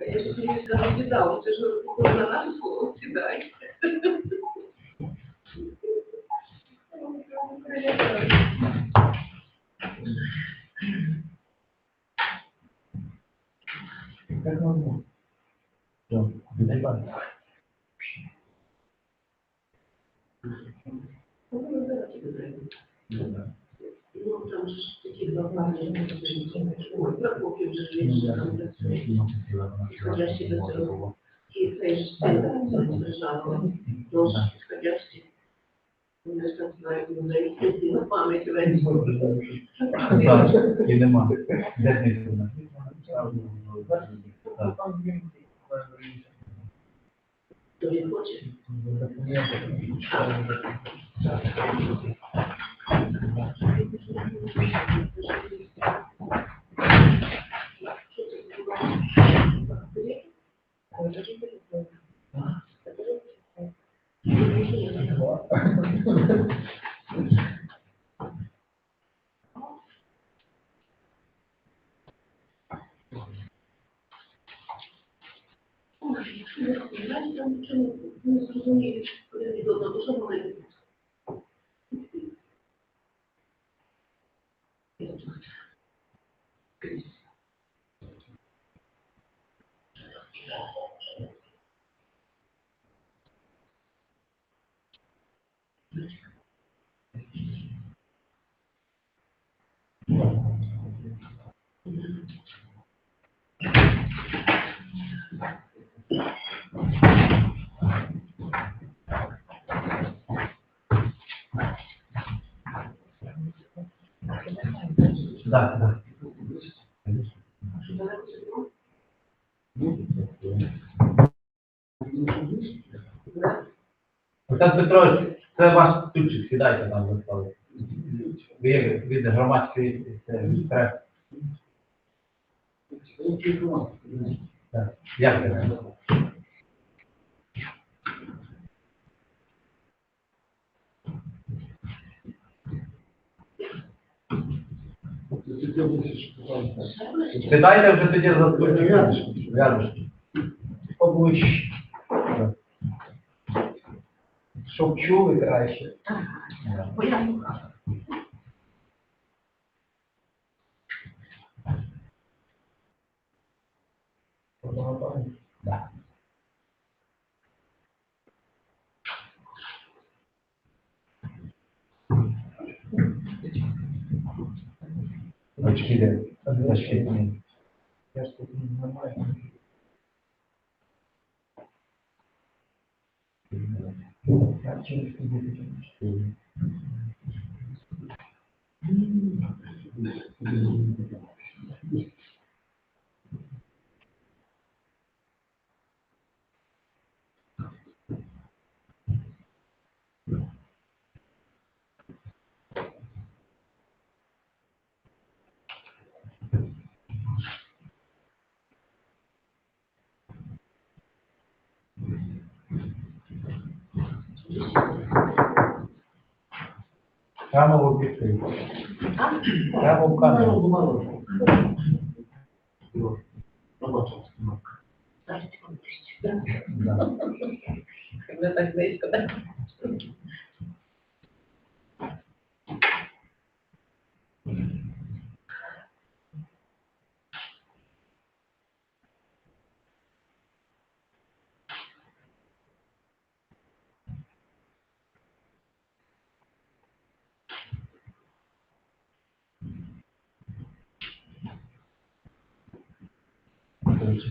Я ж тобі скажу, кидав, це ж похоже на наше слово, кидай. Как можно? Все, видать. Ну, там ж такі два плани, ой, Прокопів вже ж він ж там працює. Исходящий до цього. І цей ж центр тож исходящий. Вони ж так знають, вони на пам'ять весь. І нема. Де книжка? Так. Він хоче. Ой, я там нічого не зрозумію, коли не до дуже маленька. Так, так. Олександр Петрович, це ваш ключик, сідайте там за столик. Ви від громадської прес. Так, як це? Вже тоді за. Рядышком. Поближче. Щоб чули краще. Бо I hope. Chama o prefeito. Chama o canal. Não. Так близько,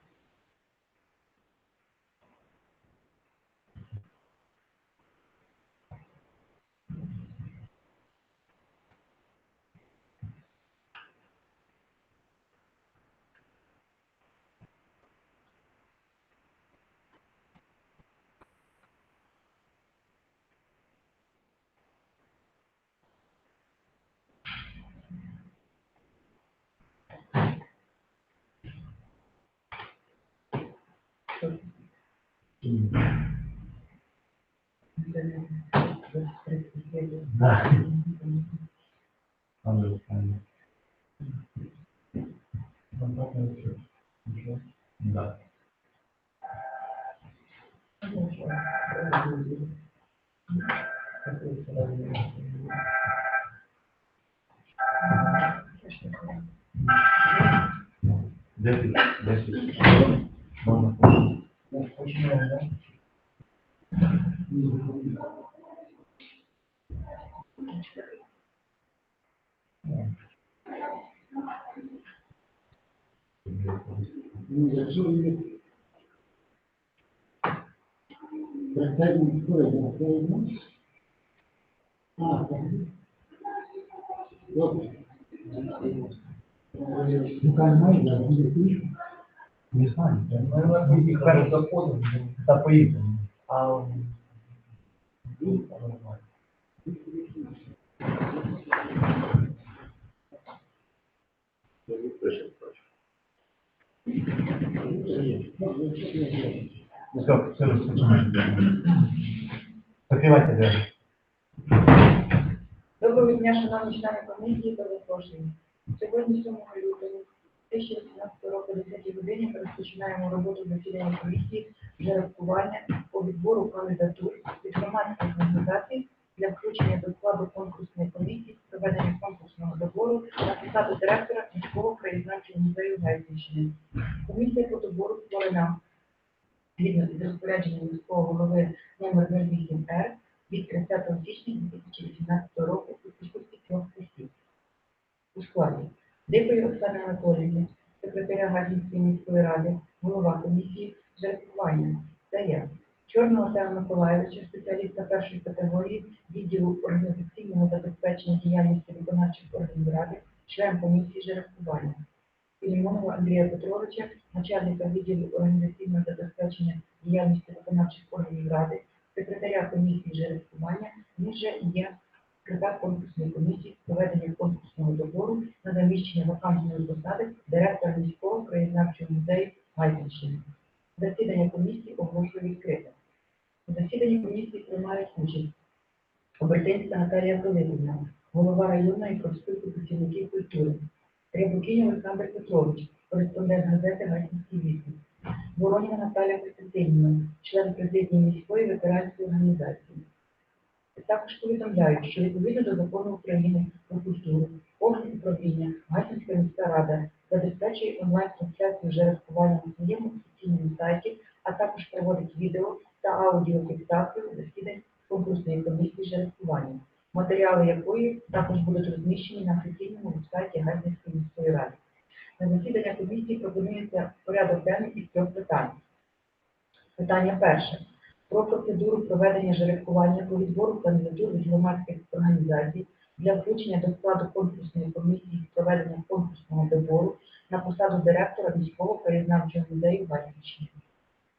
Да. Там же там, Контактний цифр. Вже. да. Такий середній. Десять, десять. Можна. Так, почнемо, да? Ну, якщо є претензії, коли претензії, а, так. Добре. Ну, хай має, я буду пишу. Не знаю. Ми на тоді кажуть, заходимо. Та поїдемо. А ну, нормально. Все, все, все. Закривайте двері. Доброго дня, шановні члени комісії та запрошені. Сьогодні, 7 лютого 2018 року, 10 годині, розпочинаємо роботу засідання комісії жеребкування по відбору кандидатур від громадських організацій для включення до складу конкурсної комісії з проведення конкурсного добору на посаду директора міського краєзнавчого музею Гайсінщини. Комісія по добору створена згідно з розпорядженням міського голови номер 08 Р від 30 січня 2018 року у кількості трьох осіб. У складі Дикої Оксани Анатоліївни, секретаря Гадінської міської ради, голова комісії жеребкування та я. Чорного Олега Миколаївича, спеціаліста першої категорії відділу організаційного забезпечення діяльності виконавчих органів ради, член комісії жеребкування. Філімонова Андрія Петровича, начальника відділу організаційного забезпечення діяльності виконавчих органів ради, секретаря комісії жеребкування, він же є секретар конкурсної комісії проведення конкурсного добору на заміщення вакантної посади директора міського краєзнавчого музею Гайденщини. Засідання комісії оголошую відкрите. У засіданні комісії приймають участь Обертинська Наталія Пилипівна, голова районної профспілки працівників культури, Рябокінь Олександр Петрович, кореспондент газети «Гайсинський вісник», Вороніна Наталія Костянтинівна, член президії міської ветеранської організації. Також повідомляють, що відповідно до закону України про культуру, орган управління, Гайсинська міська рада забезпечує онлайн-трансляцію жеребкування на своєму офіційному сайті, а також проводить відео та аудіофіксацію засідань конкурсної комісії жеребкування, матеріали якої також будуть розміщені на офіційному вебсайті Гайсинської міської ради. На засідання комісії пропонується порядок денний із трьох питань. Питання перше. Про процедуру проведення жеребкування по відбору кандидатур від громадських організацій для включення до складу конкурсної комісії з проведення конкурсного добору на посаду директора міського краєзнавчого музею Батьківщини.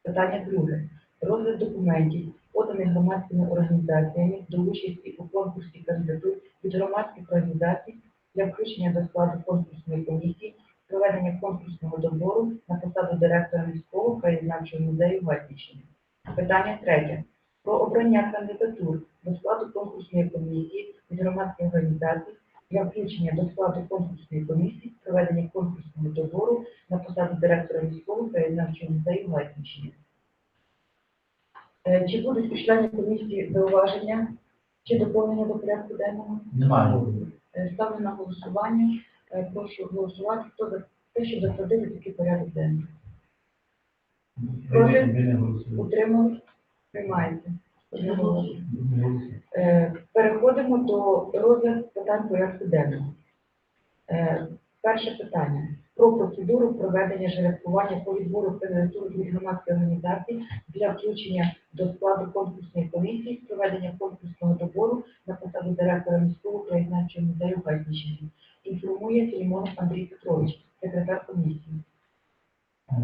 Питання друге. Розгляд документів, поданих громадськими організаціями до участі у конкурсі кандидатур від громадських організацій для включення до складу конкурсної комісії проведення конкурсного добору на посаду директора міського краєзнавчого музею Батьківщини. Питання третє. Про обрання кандидатур до складу конкурсної комісії від громадських організацій для включення до складу конкурсної комісії з проведення конкурсного добору на посаду директора міського краєзнавчого музею Гайсинщини. Е, Чи будуть у членів комісії зауваження чи доповнення до порядку денного? Немає. Е, Ставлю на голосування. Е, Прошу голосувати. Хто за те, щоб затвердити такий порядок денний? Голосуєте. Утримали? Приймається. Одноголосно. Е, Переходимо до розгляду питань порядку денного. Е, Перше питання. про процедуру проведення жеребкування по відбору кандидатур від громадської організації для включення до складу конкурсної комісії з проведення конкурсного добору на посаду директора міського краєзнавчого музею Гайсінщини. Інформує Філімонов Андрій Петрович, секретар комісії.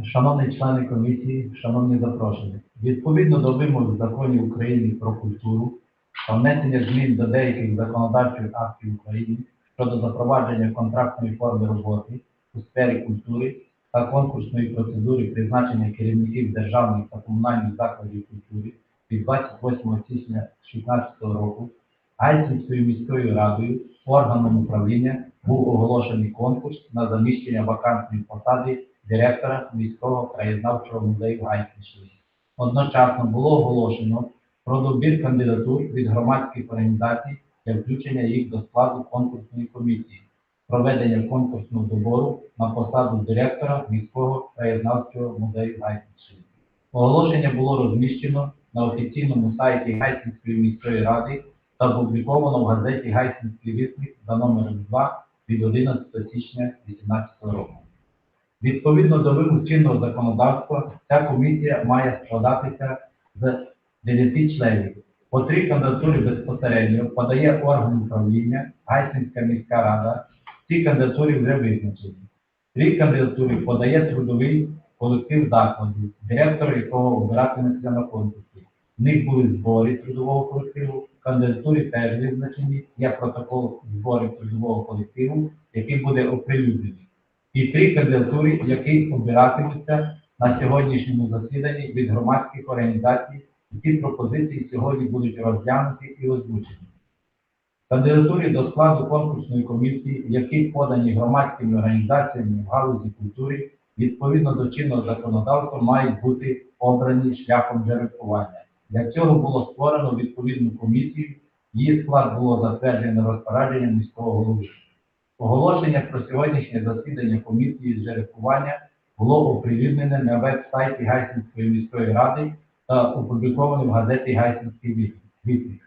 Шановні члени комісії, шановні запрошені, відповідно до вимог законів України про культуру та внесення змін до деяких законодавчих актів України щодо запровадження контрактної форми роботи у сфері культури та конкурсної процедури призначення керівників державних та комунальних закладів культури від 28 січня 2016 року Гайсинською міською радою органом управління був оголошений конкурс на заміщення вакантної посади директора міського краєзнавчого музею Гайсинщини. Одночасно було оголошено про добір кандидатур від громадських організацій для включення їх до складу конкурсної комісії, проведення конкурсного добору на посаду директора міського краєзнавчого музею Гайсинщини. Оголошення було розміщено на офіційному сайті Гайсинської міської ради та опубліковано в газеті Гайсинський вісник за номером 2 від 11 січня 2018 року. Відповідно до вимог чинного законодавства, ця комісія має складатися з 9 членів. По три кандидатури безпосередньо подає орган управління, Гайсинська міська рада. Ці кандидатури вже визначені. Три кандидатури подає трудовий колектив закладу, директор якого обиратиметься на конкурсі. В них були збори трудового колективу, кандидатури теж визначені, є протокол зборів трудового колективу, який буде оприлюднений. І три кандидатури, які обиратимуться на сьогоднішньому засіданні від громадських організацій, і ці пропозиції сьогодні будуть розглянуті і озвучені. Кандидатури до складу конкурсної комісії, які подані громадськими організаціями в галузі культури, відповідно до чинного законодавства, мають бути обрані шляхом жеребкування. Для цього було створено відповідну комісію, її склад було затверджено розпорядженням міського голови. Оголошення про сьогоднішнє засідання комісії з жеребкування було оприлюднене на веб-сайті Гайсинської міської ради та опубліковане в газеті Гайсинський вісник.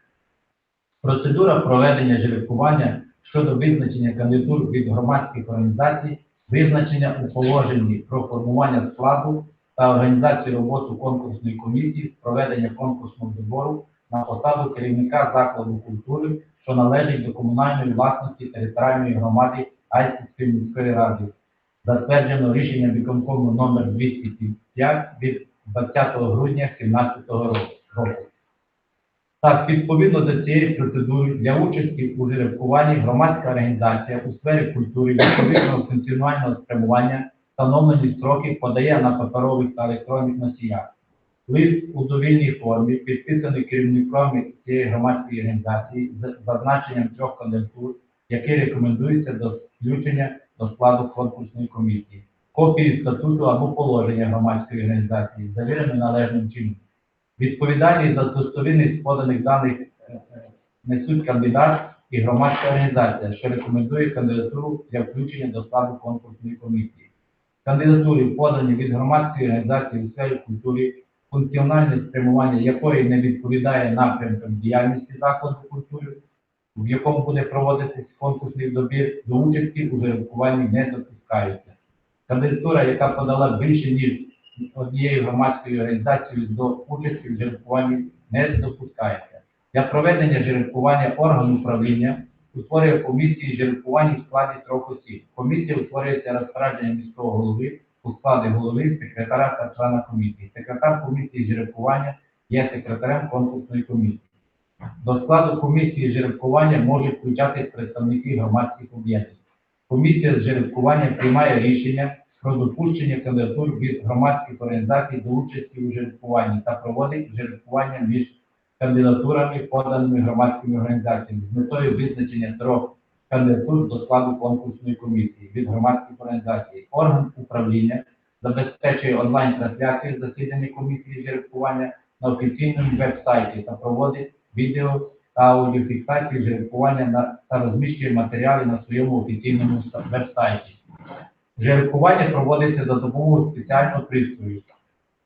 Процедура проведення жеребкування щодо визначення кандидатур від громадських організацій, визначення у положенні про формування складу та організацію роботи конкурсної комісії з проведення конкурсного добору на посаду керівника закладу культури, що належить до комунальної власності територіальної громади Айсівської міської ради. Затверджено рішенням виконкому номер 205 від 20 грудня 2017 року. Так, відповідно до цієї процедури для участі у жеребкуванні громадська організація у сфері культури відповідного функціонального спрямування встановлені строки подає на паперових та електронних носіях. Лист у довільній формі, підписаний керівниками цієї громадської організації з зазначенням трьох кандидатур, які рекомендуються до включення до складу конкурсної комісії. Копії статуту або положення громадської організації, завірені належним чином. Відповідальність за достовірність поданих даних е, е, несуть кандидат і громадська організація, що рекомендує кандидатуру для включення до складу конкурсної комісії. Кандидатури, подані від громадської організації у сфері культури, функціональне спрямування якої не відповідає напрямкам діяльності закладу культури, в якому буде проводитись конкурсний добір, до участі у жеребкуванні не допускаються. Кандидатура, яка подала більше ніж однією громадською організацією до участі в жеребкуванні, не допускається. Для проведення жеребкування орган управління утворює комісії жеребкування в складі трьох осіб. Комісія утворюється розпорядженням міського голови у складі голови, секретаря та члена комісії. Секретар комісії жеребкування є секретарем конкурсної комісії. До складу комісії жеребкування можуть включати представники громадських об'єднань. Комісія з жеребкування приймає рішення про допущення кандидатур від громадських організацій до участі у жеребкуванні та проводить жеребкування між кандидатурами, поданими громадськими організаціями з метою визначення трьох кандидатур до складу конкурсної комісії від громадських організацій. Орган управління забезпечує онлайн-трансляцію засідання комісії жеребкування на офіційному веб-сайті та проводить відео та аудіофіксацію жеребкування та розміщує матеріали на своєму офіційному веб-сайті. Жеребкування проводиться за допомогою спеціального пристрою,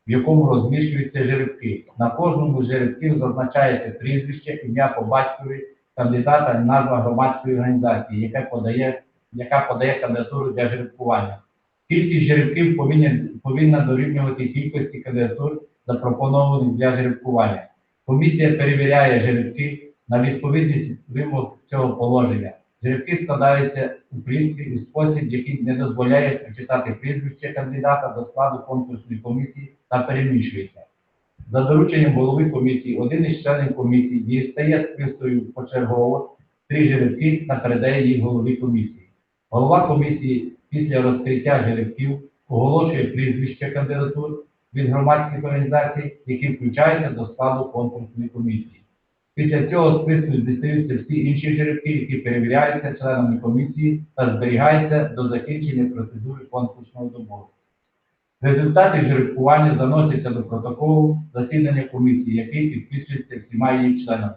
в якому розміщуються жеребки. На кожному з жеребків зазначається прізвище, ім'я по батькові кандидата назва громадської організації, яка подає, яка подає кандидатуру для жеребкування. Кількість жеребків повинна, повинна дорівнювати кількості кандидатур, запропонованих для жеребкування. Комісія перевіряє жеребки на відповідність вимог цього положення. Жеребки складаються у принципі у спосіб, який не дозволяє прочитати прізвище кандидата до складу конкурсної комісії та переміщується. За дорученням голови комісії, один із членів комісії дістає списою почергово три жеребки та передає їх голові комісії. Голова комісії після розкриття жеребків оголошує прізвище кандидатур від громадських організацій, які включаються до складу конкурсної комісії. Після цього списку дістаються всі інші жеребки, які перевіряються членами комісії та зберігаються до закінчення процедури конкурсного добору. Результати жеребкування заносяться до протоколу засідання комісії, який підписується всіма її членами.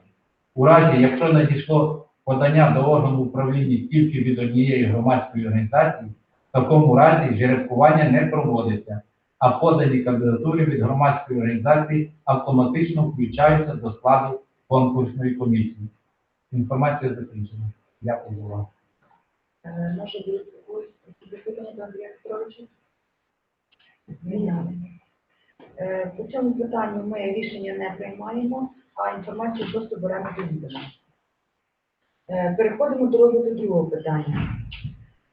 У разі, якщо надійшло подання до органу управління тільки від однієї громадської організації, в такому разі жеребкування не проводиться, а подані кандидатури від громадської організації автоматично включаються до складу конкурсної комісії. Інформація закінчена. Дякую за увагу. Е, запитання до Андрія Петровича? Немає. Е, По цьому питанню ми рішення не приймаємо, а інформацію просто беремо до відома. Е, Переходимо до розгляду другого питання.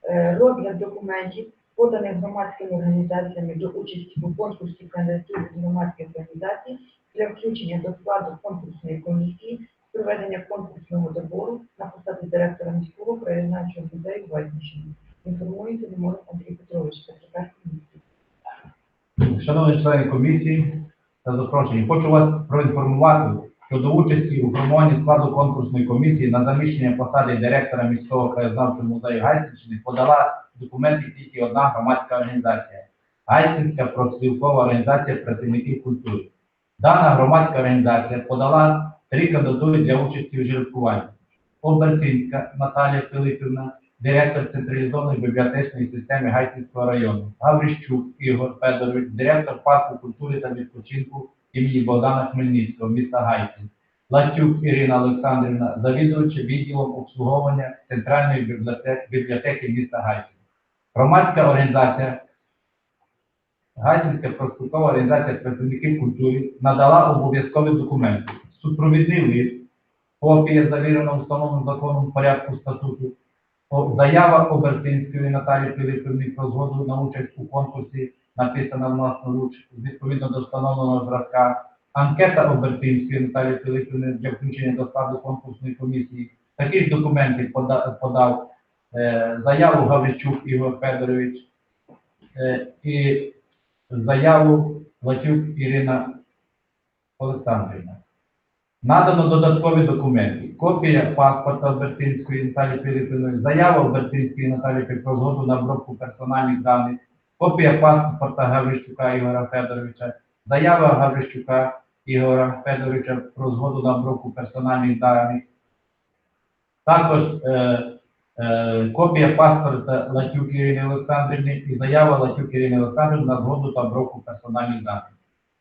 Е, Розгляд документів, поданих громадськими організаціями до участі у конкурсі кандидатур громадських організацій для включення до складу конкурсної комісії з проведення конкурсного добору на посаду директора міського краєзнавчого музею Вайзничини. Інформується Лимонов Андрій Петрович, секретар комісії. Шановні члени комісії та запрошені, хочу вас проінформувати, що до участі у формуванні складу конкурсної комісії на заміщення посади директора міського краєзнавчого музею Гайсинщини подала документи тільки одна громадська організація Гайсинська профспілкова організація працівників культури. Дана громадська організація подала три кандидатури для участі у жеребкуванні. Обертинська Наталія Филипівна, директор централізованої бібліотечної системи Гайсинського району, Гаврищук Ігор Федорович, директор парку культури та відпочинку імені Богдана Хмельницького, міста Гайсин, Латюк Ірина Олександрівна, завідувача відділом обслуговування Центральної бібліотеки, міста Гайсин. Громадська організація Гайсинська профспілкова організація працівників культури надала обов'язкові документи. Супровідний лист, копія завірена установленим законом порядку статуту, заява Обертинської Наталії Філіпівни про згоду на участь у конкурсі, написана власноруч, відповідно до встановленого зразка, анкета Обертинської Наталії Філіпівни для включення до складу конкурсної комісії. Такі ж документи пода- подав е, заяву Гавричук Ігор Федорович е, і заяву Латюк Ірина Олександрівна. Надано додаткові документи. Копія паспорта Бертинської Наталії Філіппівної, заява Бертинської Наталії про згоду на обробку персональних даних, копія паспорта Гаврищука Ігора Федоровича, заява Гаврищука Ігора Федоровича про згоду на обробку персональних даних. Також е, е, копія паспорта Латюк Ірини Олександрівни і заява Латюк Ірини Олександрівни на згоду та обробку персональних даних.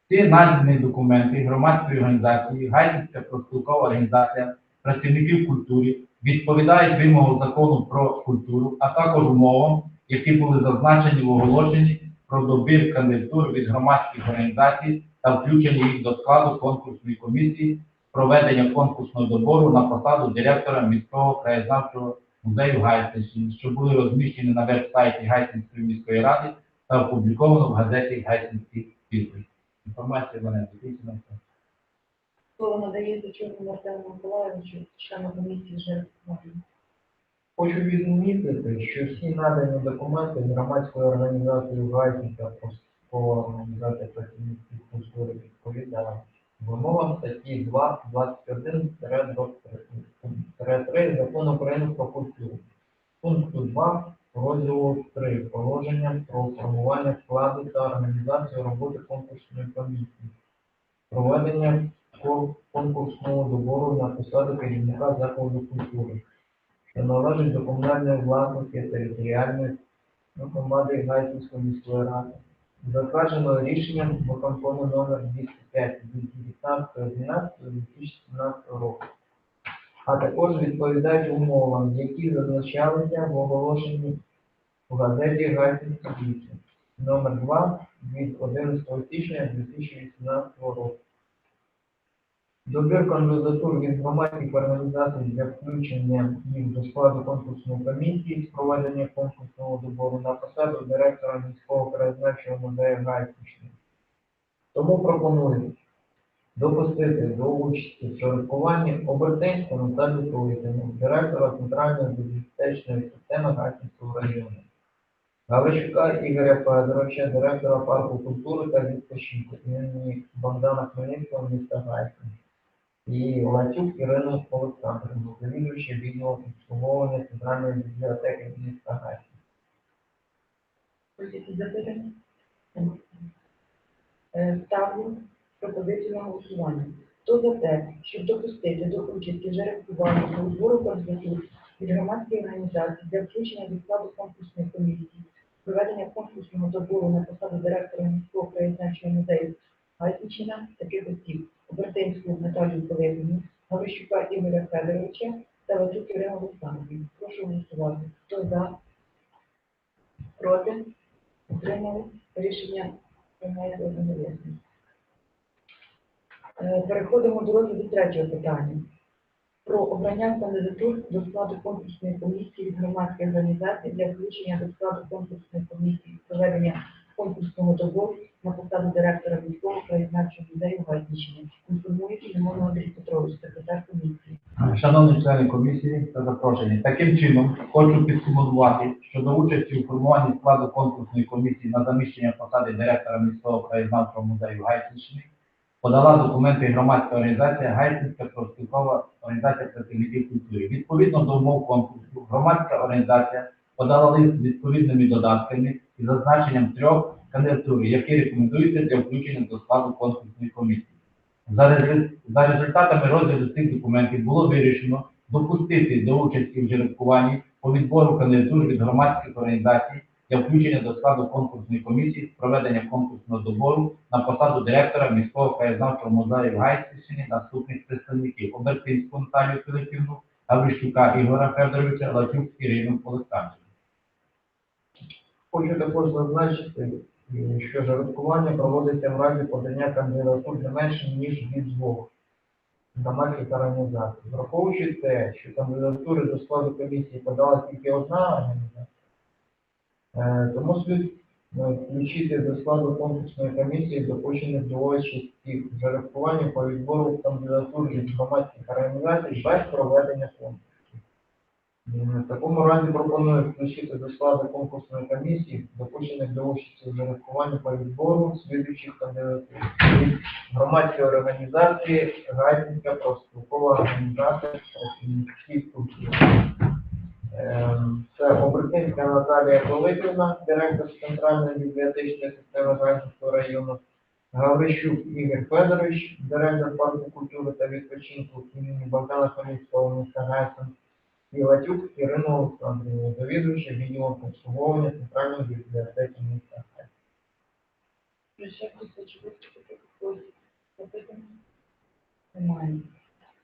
Ці надані документи громадської організації, Гайсинська профспілкова організація працівників культури відповідають вимогам закону про культуру, а також умовам, які були зазначені в оголошенні про добір кандидатур від громадських організацій та включення їх до складу конкурсної комісії проведення конкурсного добору на посаду директора міського краєзнавчого музею Гайсинщини, що були розміщені на веб-сайті Гайсинської міської ради та опубліковано в газеті Гайсинський підпис. Інформація в мене закінчена. Слово надається Чорному Артему Миколаївичу, члену комісії ЖРК. Хочу відмітити, що всі надані документи з громадською організацією профспілкова організація працівників культури відповідає вимогам статті 2, 21-3 Закону України про культуру. Пункту 2 розділу 3 положення про формування складу та організацію роботи конкурсної комісії. Проведення конкурсного добору на посаду керівника закладу культури що належить до комунальної власності територіальної громади Гайсинської міської ради. Затверджено рішенням виконкому номер 205 від 19.12.2017 року. А також відповідають умовам, які зазначалися в оголошенні в газеті Гайсинська Вісім, номер 2 від 11 січня 2018 року. Добір кандидатур від громадських організацій для включення їх до складу конкурсної комісії з проведення конкурсного добору на посаду директора міського краєзнавчого музею Гайсинщини. Тому пропоную допустити до участі в жеребкуванні Обертенську Наталію Пилипівну, директора Центральної бібліотечної системи Гайсинського району. Галищука Ігоря Федоровича, директора парку культури та відпочинку імені Богдана Хмельницького міста Гайсин. І Латюк Ірину Олександрівну, завідувача відділу обслуговування Центральної бібліотеки міста. Ось які запитання? Е, Ставлю пропозицію на голосування. Хто за те, щоб допустити до участі в жеребкуванні та збору кандидатур від громадської організації для включення до складу конкурсної комісії, проведення конкурсного добору на посаду директора міського краєзнавчого музею Гайсінщина таких осіб Обертинську Наталію Пилипівну, Гаврищука Ігоря Федоровича та Латюк Ірину Олександрівну. Прошу голосувати. Хто за? Проти? Утримали? Рішення приймається одноголосно. Е, Переходимо до розгляду третього питання. Про обрання кандидатур до складу конкурсної комісії від громадських організацій для включення до складу конкурсної комісії з проведення конкурсного добору на посаду директора міського краєзнавчого музею Гайдниччини. Інформує Філімон Андрій Петрович, секретар комісії. Шановні члени комісії та запрошені, таким чином хочу підсумувати, що до участі у формуванні складу конкурсної комісії на заміщення посади директора міського краєзнавчого музею Гайсінщини подала документи громадська організація Гайсинська профспілкова організація працівників культури. Відповідно до умов конкурсу, громадська організація подала лист відповідними додатками і зазначенням трьох кандидатур, які рекомендуються для включення до складу конкурсної комісії. За результатами розгляду цих документів було вирішено допустити до участі в жеребкуванні по відбору кандидатур від громадських організацій для включення до складу конкурсної комісії з проведення конкурсного добору на посаду директора міського краєзнавчого музею Гайсівщини наступних представників Обертинську Наталію Филипівну, Гаврищука Ігора Федоровича, Латюк Ірину Олександрівну. Хочу також зазначити, що жеребкування проводиться в разі подання кандидатур не менше, ніж від двох громадських організацій. Враховуючи те, що кандидатури до складу комісії подала тільки одна організація, тому слід е, включити до складу конкурсної комісії допущених до участі в жеребкуванні по відбору кандидатур від громадських організацій без проведення конкурсу. В такому разі пропоную включити до складу конкурсної комісії, допущених до участі в зарахуванні по відбору слідуючих кандидатур. Від Громадської організації Гайдинська профспілкова організація працівників культури. Ем, Це Обертинська Наталія Пилипівна, директор центральної бібліотечної системи Гайдинського району. Гаврищук Ігор Федорович, директор парку культури та відпочинку імені Богдана Хмельницького міста Гайсен. І Латюк Ірина Олександрівна, завідувача відділом обслуговування Центральної бібліотеки міста? Немає.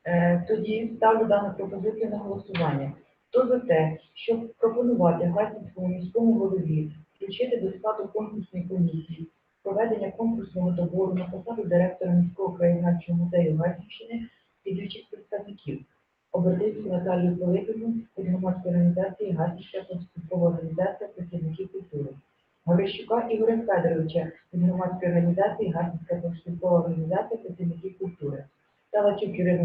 Е, Тоді ставлю дану пропозицію на голосування. Хто за те, щоб пропонувати Гайсинському міському голові включити до складу конкурсної комісії проведення конкурсного добору на посаду директора міського краєзнавчого музею Гайсинщини слідуючих представників. Обертинську Наталію Пилипівну від громадської організації Гайсинська профспілкова організація працівників культури. Горищука Ігоря Федоровича від громадської організації Гайсинська профспілкова організація працівників культури. Та Лачук Ірину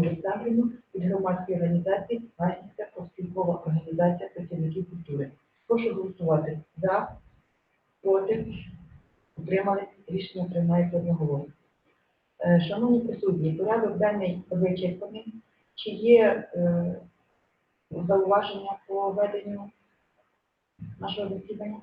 від громадської організації Гайсинська профспілкова організація працівників культури. Прошу голосувати за, проти, утримали, рішення приймається одноголосно. Е, Шановні присутні, порядок денний вичерпаний. Чи є е, зауваження по веденню нашого засідання?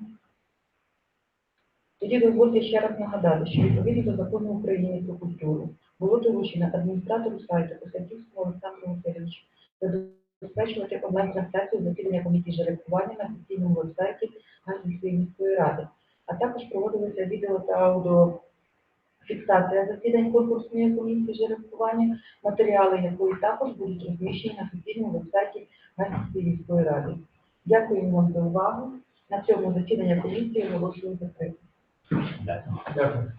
Тоді дозвольте ще раз нагадати, що відповідно до закону України про культуру було доручено адміністратору сайту Костянтівському Олександру Васильовичу забезпечувати онлайн-трансляцію засідання комісії жеребкування на офіційному вебсайті Гайсинської міської ради, а також проводилися відео та аудіофіксація засідань конкурсної комісії жеребкування, матеріали якої також будуть розміщені на офіційному вебсайті Гайсинської міської ради. Дякую вам за увагу. На цьому засідання комісії оголошую закритим. Дякую.